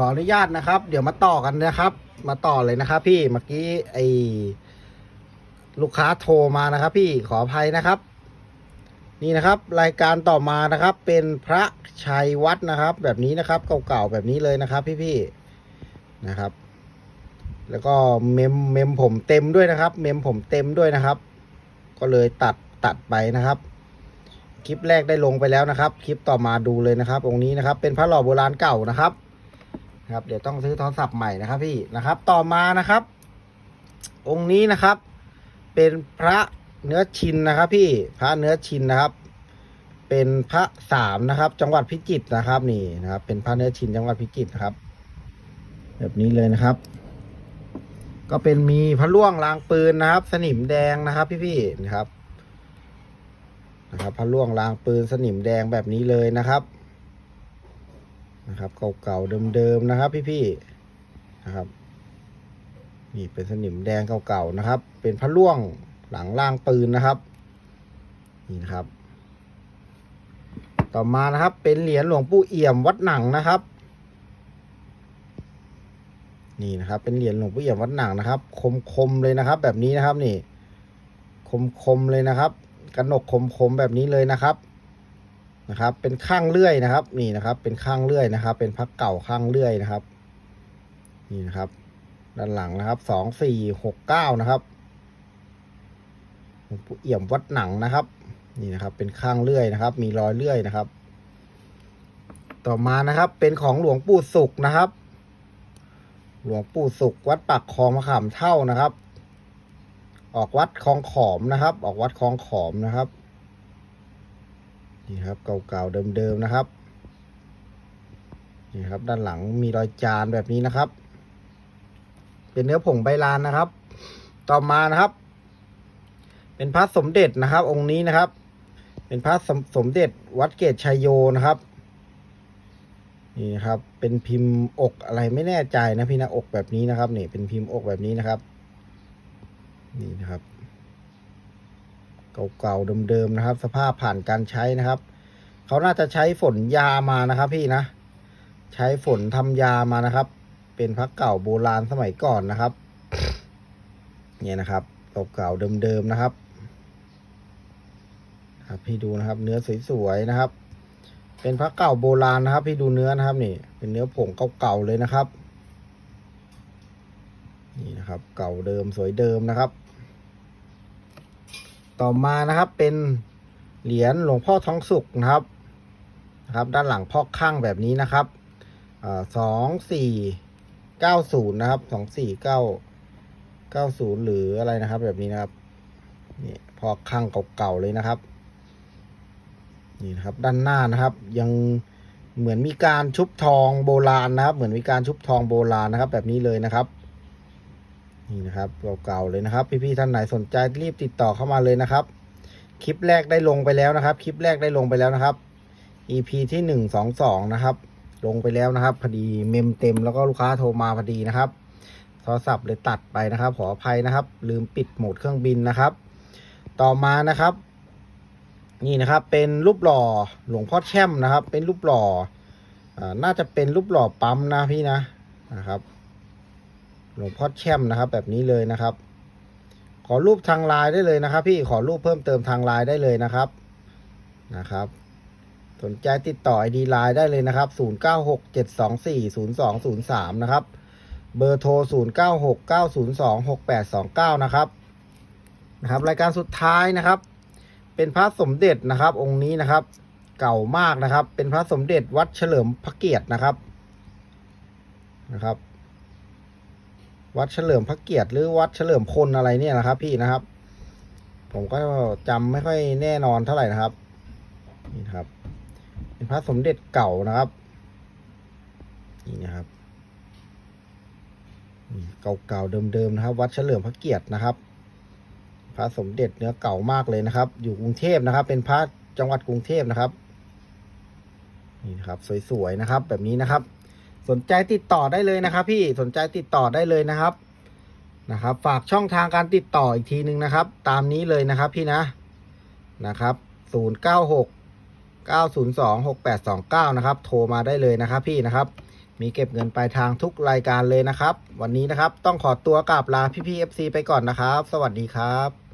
ขออนุญาตนะครับ เดี๋ยวมาต่อกันนะครับ มาต่อเลยนะครับ พี่เมื่อกี้ไอลูกค้าโทรมานะครับ พี่ขออภัยนะครับ นี่นะครับ รายการต่อมานะครับ เป็นพระชัยวัดนะครับ แบบนี้นะครับเก่าๆแบบนี้เลยนะครับ พี่ๆนะครับ แล้วก็เมมเมมผมเต็มด้วยนะครับ เมมผมเต็มด้วยนะครับ ก็เลยตัดตัดไปนะครับคลิปแรกได้ลงไปแล้วนะครับ คลิปต่อมาดูเลยนะครับ องค์นี้นะครับ เป็นพระหล่อโบราณเก่านะครับ นะครับ เดี๋ยวต้องซื้อโทรศัพท์ใหม่นะครับ พี่นะครับ ต่อมานะครับ องค์นี้นะครับ เป็นพระเนื้อชินนะครับ พี่พระเนื้อชินนะครับ เป็นพระสามนะครับ จังหวัดพิจิตรนะครับ นี่นะครับ เป็นพระเนื้อชินจังหวัดพิจิตรนะครับ แบบนี้เลยนะครับ ก็เป็นมีพระล่วงรางปืนนะครับ สนิมแดงนะครับ พี่ๆนะครับนะครับพระล่วงรางปืนสนิมแดงแบบนี้เลยนะครับ นะครับเก่าๆเดิมๆนะครับ พี่ๆนะครับนี่เป็นสนิมแดงเก่าๆนะครับ เป็นพระล่วงหลังล่างปืนนะครับนี่นะครับ ต่อมานะครับ เป็นเหรียญหลวงปู่เอี่ยมวัดหนังนะครับ นี่นะครับ เป็นเหรียญหลวงปู่เอี่ยมวัดหนังนะครับ คมๆเลยนะครับ แบบนี้นะครับนี่ คมๆเลยนะครับกระหนกคมๆแบบนี้เลยนะครับ นะครับ เป็นข้างเลื่อยนะครับ นี่นะครับ เป็นข้างเลื่อยนะครับ เป็นพักเก่าข้างเลื่อยนะครับ นี่นะครับ ด้านหลังนะครับ สองสี่หกเก้านะครับหลวงปู่เอี่ยมวัดหนังนะครับ นี่นะครับ เป็นข้างเลื่อยนะครับ มีรอยเลื่อยนะครับ ต่อมานะครับ เป็นของหลวงปู่สุขนะครับ หลวงปู่สุขวัดปักคลองมะขามเท่านะครับ ออกวัดคลองขอมนะครับ ออกวัดคลองขอมนะครับ นี่ครับเก่าๆเดิมๆนะครับนี่ครับด้านหลังมีรอยจานแบบนี้นะครับ เป็นเนื้อผงใบลานนะครับ ต่อมานะครับ เป็นพระสมเด็จนะครับ องค์นี้นะครับ เป็นพระสมสมเด็จวัดเกตชัยโยนะครับนี่นครับเป็นพิมพ์อกอะไรไม่แน่ใจนะพี่นะอกแบบนี้นะครับนี่เป็นพิมพ์อกแบบนี้นะครับ นี่นะครับ เก่าๆเดิมๆนะครับ สภาพผ่านการใช้นะครับเขาน่าจะใช้ฝนยามานะครับพี่นะ ใช้ฝนทำยามานะครับ เป็นพระเก่าโบราณสมัยก่อนนะครับ เนี่ยนะครับเก่าๆเดิมๆนะครับ ครับพี่ดูนะครับ เนื้อสวยๆนะครับ เป็นพระเก่าโบราณนะครับ พี่ดูเนื้อนะครับนี่ เป็นเนื้อผงเก่าๆเลยนะครับนี่นะครับ เก่าเดิมสวยเดิมนะครับ ต่อมานะครับเป็นเหรียญหลวงพ่อทองสุกนะครับนะครับ ด้านหลังพอกข้างแบบนี้นะครับสองสี่เก้าศูนย์นะครับสองสี่เก้าเก้าศูนย์หรืออะไรนะครับ แบบนี้นะครับนี่พอกข้างเก่าๆเลยนะครับนี่นะครับด้านหน้านะครับ ยังเหมือนมีการชุบทองโบราณนะครับ เหมือนมีการชุบทองโบราณนะครับ แบบนี้เลยนะครับ นี่นะครับเก่าๆเลยนะครับ พี่ๆท่านไหนสนใจรีบติดต่อเข้ามาเลยนะครับ คลิปแรกได้ลงไปแล้วนะครับ คลิปแรกได้ลงไปแล้วนะครับ EP ที่หนึ่งสองสองนะครับ ลงไปแล้วนะครับ พอดีเมมเต็มแล้วก็ลูกค้าโทรมาพอดีนะครับโทรศัพท์เลยตัดไปนะครับ ขออภัยนะครับ ลืมปิดโหมดเครื่องบินนะครับ ต่อมานะครับ นี่นะครับ เป็นรูปหล่อหลวงพ่อแช่มนะครับ เป็นรูปหล่ออาน่าจะเป็นรูปหล่อปั๊มนะพี่นะนะครับ หลวงพ่อแช่มนะครับ แบบนี้เลยนะครับ ขอรูปทางไลน์ได้เลยนะครับ พี่ขอรูปเพิ่มเติมทางไลน์ได้เลยนะครับนะครับ สนใจติดต่อ ID ไลน์ได้เลยนะครับ 0967240203 นะครับ เบอร์โทร 0969026829 นะครับนะครับ รายการสุดท้ายนะครับ เป็นพระสมเด็จนะครับ องค์นี้นะครับ เก่ามากนะครับ เป็นพระสมเด็จวัดเฉลิมพระเกียรตินะครับนะครับ วัดเฉลิมพระเกียรติหรือวัดเฉลิมพลอะไรเนี่ยนะครับ พี่นะครับ ผมก็จำไม่ค่อยแน่นอนเท่าไหร่นะครับ นี่ครับ เป็นพระสมเด็จเก่านะครับ นี่นะครับเก่าๆเดิมๆนะครับ วัดเฉลิมพระเกียรตินะครับ พระสมเด็จเนื้อเก่ามากเลยนะครับ อยู่กรุงเทพนะครับ เป็นพระจังหวัดกรุงเทพนะครับ นี่นะครับ สวยๆนะครับ แบบนี้นะครับ สนใจติดต่อได้เลยนะครับ พี่สนใจติดต่อได้เลยนะครับนะครับ ฝากช่องทางการติดต่ออีกทีหนึ่งนะครับ ตามนี้เลยนะครับพี่นะนะครับศูนย์เก้าหกเก้าศูนย์สองหกแปดสองเก้านะครับ โทรมาได้เลยนะครับพี่นะครับ มีเก็บเงินปลายทางทุกรายการเลยนะครับ วันนี้นะครับต้องขอตัวกราบลาพี่พีเอฟซีไปก่อนนะครับ สวัสดีครับ